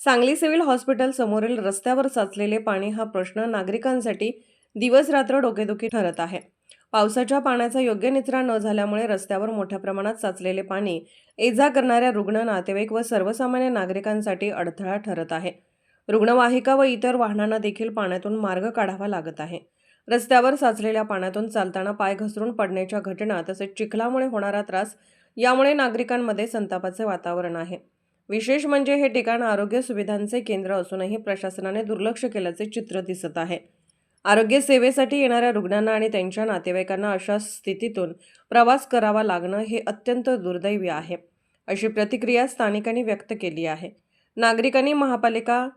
Sangli civil hospital समोरील रस्त्यावर साचलेले पाणी हा प्रश्न नागरिकांसाठी दिवसरात्र डोकेदुखी ठरत आहे. पावसाच्या पाण्याचा योग्य निचरा न झाल्यामुळे रस्त्यावर मोठ्या प्रमाणात साचलेले पाणी एजा करणाऱ्या रुग्ण नातेवाईक व सर्वसामान्य नागरिकांसाठी अडथळा ठरत आहे. रुग्णवाहिका व इतर वाहनांना देखील पाण्यातून मार्ग काढावा लागत आहे. रस्त्यावर साचलेल्या पाण्यातून चालताना पाय घसरून पडण्याच्या घटना तसेच चिखलामुळे होणारा त्रास यामुळे नागरिकांमध्ये संतापाचे वातावरण आहे. विशेष म्हणजे हे ठिकाण आरोग्य सुविधांचे केंद्र असूनही प्रशासनाने दुर्लक्ष केल्याचे चित्र दिसत आहे. आरोग्य सेवेसाठी येणाऱ्या रुग्णांना आणि त्यांच्या नातेवाईकांना अशा स्थितीतून प्रवास करावा लागणं हे अत्यंत दुर्दैवी आहे अशी प्रतिक्रिया स्थानिकांनी व्यक्त केली आहे. नागरिकांनी महापालिका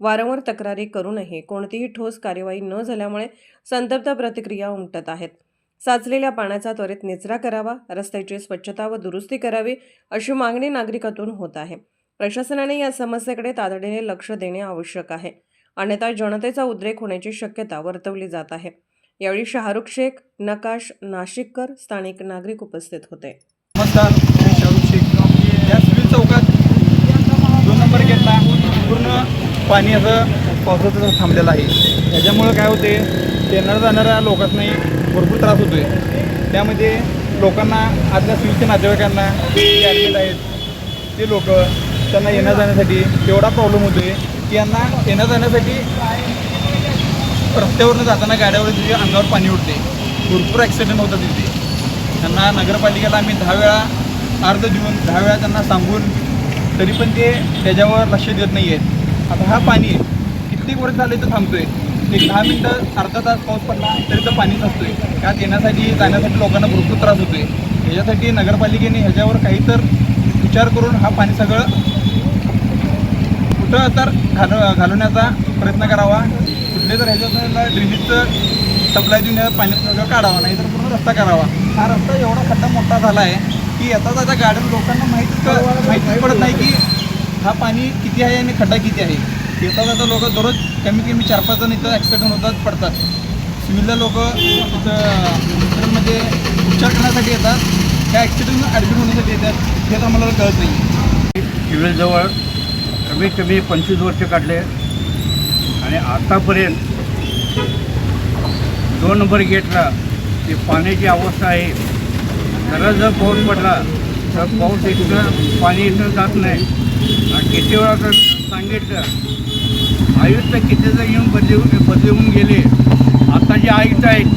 वारंवार तक्रारी करूनही कोणतीही ठोस कार्यवाही न झाल्यामुळे संतप्त प्रतिक्रिया उमटत आहेत. साचलेल्या पाण्याचा त्वरित निचरा करावा रस्त्याची स्वच्छता व दुरुस्ती करावी अशी मागणी नागरिकातून होत आहे. प्रशासनाने या समस्येकडे तातडीने लक्ष देणे आवश्यक आहे. अन्यथा जनतेचा उद्रेक होण्याची शक्यता वर्तवली जात आहे. यावेळी शाहरुख शेख नकाश नाशिककर स्थानिक नागरिक उपस्थित होते. नमस्कार मी शाहरुख शेख. या सिव्हिल चौकात दोन नंबर घेतला पूर्ण पाणी असं पावसाचं थांबलेलं आहे. त्याच्यामुळं काय होते येणाऱ्या जाणाऱ्या लोकांनाही भरपूर त्रास होतो आहे त्यामध्ये लोकांना आतल्या सिव्हिलच्या नातेवाईकांना ॲडमिट आहेत ते लोक त्यांना येण्या जाण्यासाठी एवढा प्रॉब्लेम होतो आहे की यांना येण्या जाण्यासाठी रस्त्यावरून जाताना गाड्यावर तिथे अंगावर पाणी उडते भरपूर ॲक्सिडेंट होतात तिथे. त्यांना नगरपालिकेला आम्ही दहा वेळा अर्ज देऊन दहा वेळा त्यांना सांगून तरी पण ते त्याच्यावर लक्ष देत नाही आहेत आता हा पाणी कित्येक वर्ष झाले तर थांबतोय. एक दहा मिनटं अर्धा तास पाऊस पडला तरी तर पाणीच आहे त्यात येण्यासाठी जाण्यासाठी लोकांना भरपूर त्रास होतोय. ह्याच्यासाठी नगरपालिकेने ह्याच्यावर काही तर विचार करून हा पाणी सगळं कुठं तर घाल घालवण्याचा प्रयत्न करावा. कुठले तर ह्याच्यात ड्रेनेजचं सप्लाय देऊन पाणी काढावा नाही तर पूर्ण रस्ता करावा. हा रस्ता एवढा खड्डा मोठा झाला आहे की याचा आता गार्डन लोकांना माहितीच माहिती पडत नाही की हा पाणी किती आहे आणि खड्डा किती आहे. येता जाता लोक दररोज कमी कमी चार पाच जण इथं ॲक्सिडेंट होतात पडतात. सिव्हिलला लोक इथं म्हणजे उपचार करण्यासाठी येतात. त्या ॲक्सिडेंट ॲडमिट होण्यासाठी येतात. हे तर आम्हाला कळत नाही. सिव्हिलजवळ कमीत कमी पंचवीस वर्ष काढले. आणि आतापर्यंत दोन नंबर गेटला जी पाण्याची अवस्था आहे. जरा जर पाऊस पडला तर पाऊस इथं पाणी इथं जात नाही. आणि किती वेळा तर सांगितलं आयुक्त कितीदा येऊन बदली बदलवून गेले आता जे आयुक्त आहेत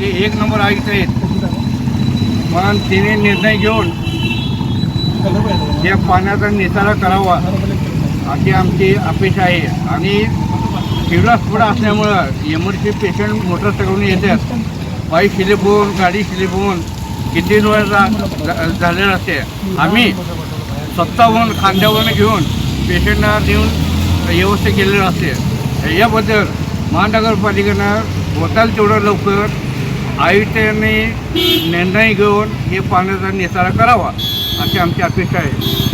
ते एक नंबर आयुक्त आहेत म्हणून तिने निर्णय घेऊन या पाण्याचा निचारा करावा. अशी आमची अपेक्षा आहे. आणि किवडा असल्यामुळं एमर्जन्सी पेशंट मोटरसायकलून येतात. बाईक शिलेप होऊन गाडी शिलेप होऊन किती वेळा झालेलं असते. आम्ही स्वतःहून खांद्यावरून घेऊन पेशंटला देऊन व्यवस्था केलेलं असते. याबद्दल महानगरपालिकेनं होताल तेवढं लवकर आयुक्तांनी निर्णय घेऊन हे पाण्याचा निसारा करावा अशी आमची अपेक्षा आहे.